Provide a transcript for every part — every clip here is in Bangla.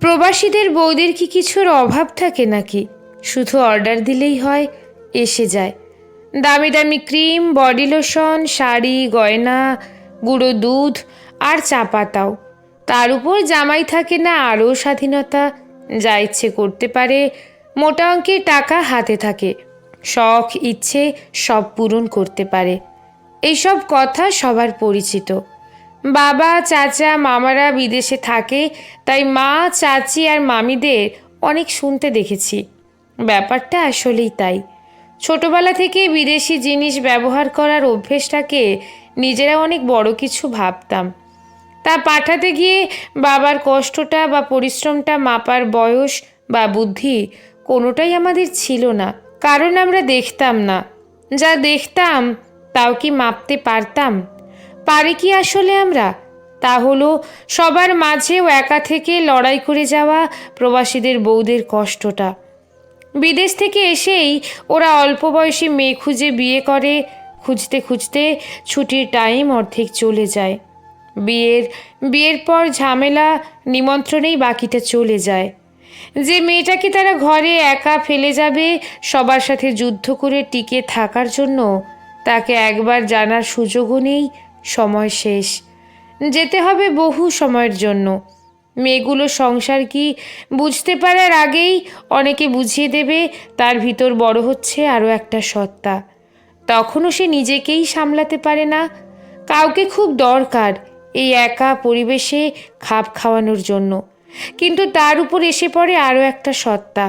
প্রবাসীদের বৌদের কি কিছুর অভাব থাকে নাকি? শুধু অর্ডার দিলেই হয়, এসে যায়। দামি দামি ক্রিম বডি লোশন শাড়ি, গয়না, গুঁড়ো দুধ আর চা পাতাও। তার উপর জামাই থাকে না আরও স্বাধীনতা, যা ইচ্ছে করতে পারে, মোটা অঙ্কের টাকা হাতে থাকে। শখ, ইচ্ছে সব পূরণ করতে পারে। এইসব কথা সবার পরিচিত। বাবা, চাচা, মামারা বিদেশে থাকে, তাই মা, চাচি আর মামিদের অনেক শুনতে দেখেছি। ব্যাপারটা আসলেই তাই। ছোটবেলা থেকে বিদেশি জিনিস ব্যবহার করার অভ্যেসটাকে নিজেরা অনেক বড় কিছু ভাবতাম। তা পাঠাতে গিয়ে বাবার কষ্টটা বা পরিশ্রমটা মাপার বয়স বা বুদ্ধি কোনোটাই আমাদের ছিল না। কারণ আমরা দেখতাম না। যা দেখতাম, তাও কি মাপতে পারতাম? পারি কি আসলে আমরা? তা হলো, সবার মাঝেও একা থেকে লড়াই করে যাওয়া প্রবাসীদের বউদের কষ্টটা। বিদেশ থেকে এসেই ওরা অল্প বয়সী মেয়ে খুঁজে বিয়ে করে, খুঁজতে খুঁজতে ছুটির টাইম অর্ধেক চলে যায়। বিয়ের বিয়ের পর ঝামেলা, নিমন্ত্রণেই বাকিটা চলে যায়। যে মেয়েটাকে তারা ঘরে একা ফেলে যাবে, সবার সাথে যুদ্ধ করে টিকে থাকার জন্য, তাকে একবার জানার সুযোগও নেই সময় শেষ। যেতে হবে বহু সময়ের জন্য। মেয়েগুলো সংসার কি বুঝতে পারার আগেই অনেকে বুঝিয়ে দেবে, তার ভিতর বড় হচ্ছে আরও একটা সত্তা। তখনও সে নিজেকেই সামলাতে পারে না। কাউকে খুব দরকার এই একা পরিবেশে খাপ খাওয়ানোর জন্য। কিন্তু তার উপর এসে পড়ে আরও একটা সত্তা।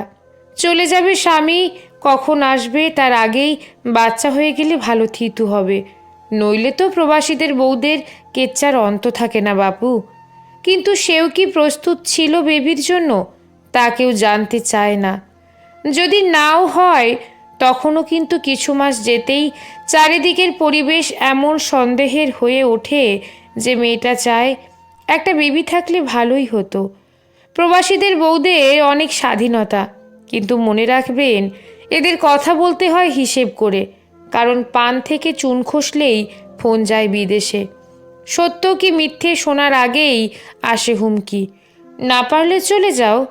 চলে যাবে স্বামী, কখন আসবে তার আগেই বাচ্চা হয়ে গেলে ভালো থিতু হবে। নইলে তো প্রবাসীদের বউদের কেচ্চার অন্ত থাকে না বাপু। কিন্তু সেও কি প্রস্তুত ছিল বেবির জন্য? তা কেউ জানতে চায় না। যদি নাও হয়, তখনও কিন্তু কিছু মাস যেতেই চারিদিকের পরিবেশ এমন সন্দেহের হয়ে ওঠে যে মেয়েটা চায় একটা বেবি থাকলে ভালোই হতো। প্রবাসীদের বউদের অনেক স্বাধীনতা, কিন্তু মনে রাখবেন, এদের কথা বলতে হয় হিসেব করে। কারণ পান থেকে চুন খসলেই ফোন যায় বিদেশে। সত্য কি মিথ্যে শোনার আগেই আসে হুমকি? না পারলে চলে যাও।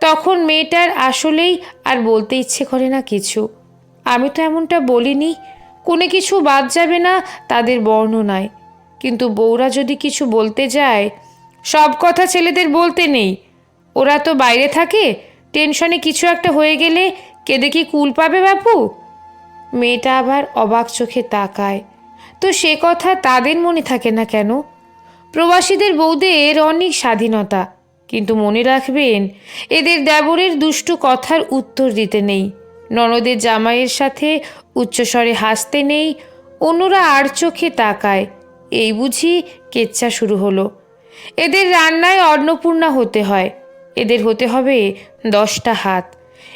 তখন মেয়েটার আসলেই আর বলতে ইচ্ছে করে না কিছু। আমি তো এমনটা বলিনি, কোনো কিছু বাদ যাবে না তাদের বর্ণনায়। কিন্তু বউরা যদি কিছু বলতে যায়, সব কথা ছেলেদের বলতে নেই। ওরা তো বাইরে থাকে, টেনশনে কিছু একটা হয়ে গেলে কেঁদে কি কুল পাবে বাপু? মেয়েটা আবার অবাক চোখে তাকায়। তো সে কথা তাদের মনে থাকে না কেন? প্রবাসীদের বউদের অনেক স্বাধীনতা, কিন্তু মনে রাখবেন, এদের দেবরের দুষ্টু কথার উত্তর দিতে নেই। ননদের জামাইয়ের সাথে উচ্চস্বরে হাসতে নেই, অন্যরা আর চোখে তাকায়। এই বুঝি কেচ্ছা শুরু হলো। এদের রান্নায় অন্নপূর্ণা হতে হয়। এদের হতে হবে দশটা হাত।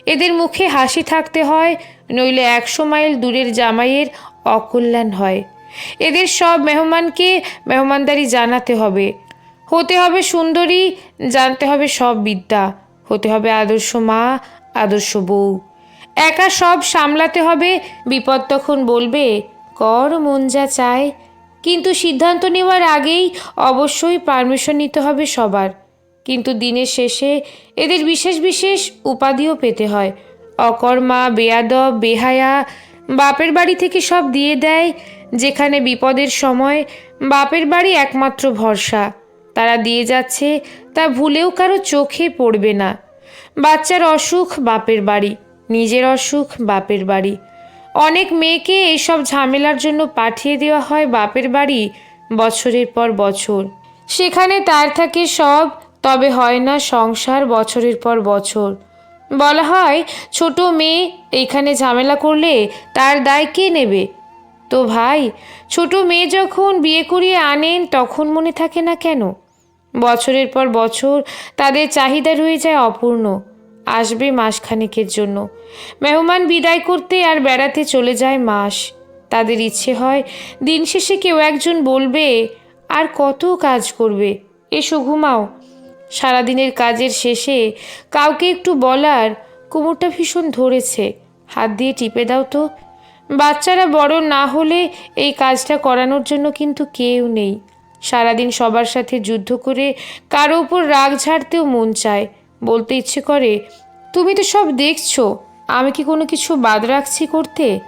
এদের মুখে হাসি থাকতে হয়, নইলে একশো মাইল দূরের জামাইয়ের অকল্যাণ হয়। এদের সব মেহমানকে মেহমানদারি জানাতে হবে। হতে হবে সুন্দরী, জানতে হবে সব বিদ্যা। হতে হবে আদর্শ মা, আদর্শ বউ। একা সব সামলাতে হবে, বিপদ তখন বলবে, কর মন যা চায়। কিন্তু সিদ্ধান্ত নেওয়ার আগেই অবশ্যই পারমিশন নিতে হবে সবার। কিন্তু দিনের শেষে এদের বিশেষ বিশেষ উপাধিও পেতে হয়। অকর্মা, বেয়াদব, বেহায়া বাপের বাড়ি থেকে সব দিয়ে দেয়, যেখানে বিপদের সময় বাপের বাড়ি একমাত্র ভরসা। তারা দিয়ে যাচ্ছে, তা ভুলেও কারও চোখে পড়বে না। বাচ্চার অসুখ, বাপের বাড়ি। নিজের অসুখ, বাপের বাড়ি। অনেক মেয়েকে এইসব ঝামেলার জন্য পাঠিয়ে দেওয়া হয় বাপের বাড়ি বছরের পর বছর। সেখানে তার থাকে সব তবে হয় না সংসার বছরের পর বছর। বলা হয়, ছোট মেয়ে, এইখানে ঝামেলা করলে তার দায় কে নেবে? তো ভাই, ছোট মেয়ে যখন বিয়ে করিয়ে আনেন, তখন মনে থাকে না কেন? বছরের পর বছর তাদের চাহিদা রয়ে যায় অপূর্ণ। আসবে মাসখানেকের জন্য। মেহমান বিদায় করতে আর বেড়াতে চলে যায় মাস। তাদের ইচ্ছে হয়, দিন শেষে কেউ একজন বলবে, আর কত কাজ করবে? এসো ঘুমাও। সারাদিনের কাজের শেষে কাউকে একটু বলার কোমরটা ভীষণ ধরেছে। হাত দিয়ে টিপে দাও তো। বাচ্চারা বড় না হলে এই কাজটা করানোর জন্য কিন্তু কেউ নেই। সারাদিন সবার সাথে যুদ্ধ করে কারও উপর রাগ ঝাড়তেও মন চায়। বলতে ইচ্ছে করে, তুমি তো সব দেখছ, আমি কি কোনো কিছু বাদ রাখছি করতে?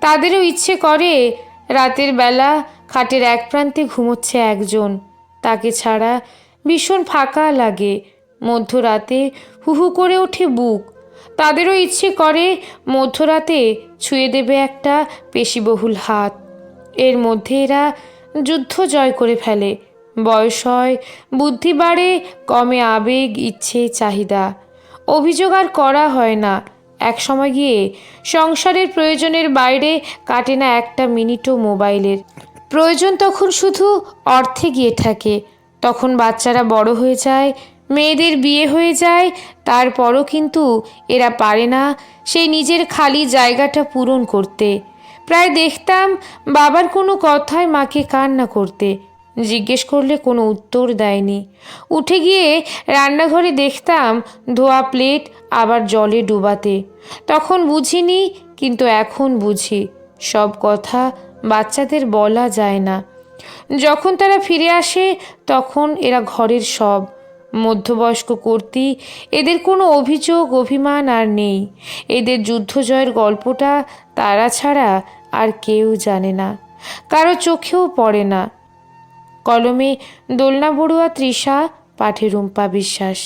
তাদেরও ইচ্ছে করে, রাতের বেলা খাটের এক প্রান্তে ঘুমোচ্ছে একজন। তাকে ছাড়া ভীষণ ফাঁকা লাগে। মধ্যরাতে হুহু করে ওঠে বুক। তাদেরও ইচ্ছে করে মধ্যরাতে ছুঁয়ে দেবে একটা পেশিবহুল হাত। এর মধ্যে এরা যুদ্ধ জয় করে ফেলে। বয়স হয়, বুদ্ধি বাড়ে, কমে আবেগ, ইচ্ছে, চাহিদা। অভিযোগ আর করা হয় না। এক সময় গিয়ে সংসারের প্রয়োজনের বাইরে কাটে না একটা মিনিটও মোবাইলের। প্রয়োজন তখন শুধু অর্থে গিয়ে থাকে। তখন বাচ্চারা বড় হয়ে যায়, মেয়েদের বিয়ে হয়ে যায়, তারপরও কিন্তু এরা পারে না। সেই নিজের খালি জায়গাটা পূরণ করতে। প্রায় দেখতাম বাবার কোনো কথায় মাকে কান্না করতে। জিজ্ঞেস করলে কোনো উত্তর দেয়নি। উঠে গিয়ে রান্নাঘরে দেখতাম ধোয়া প্লেট আবার জলে ডুবাতে। তখন বুঝিনি, কিন্তু এখন বুঝি। সব কথা বাচ্চাদের বলা যায় না। যখন তারা ফিরে আসে, তখন এরা ঘরের সব মধ্যবয়স্ক কর্তী, এদের কোনো অভিযোগ, অভিমান আর নেই। এদের যুদ্ধ জয়ের গল্পটা তারা ছাড়া আর কেউ জানে না, কারও চোখেও পড়ে না। কলমে দোলনা বড়ুয়া তৃষা, পাঠে রুম্পা বিশ্বাস।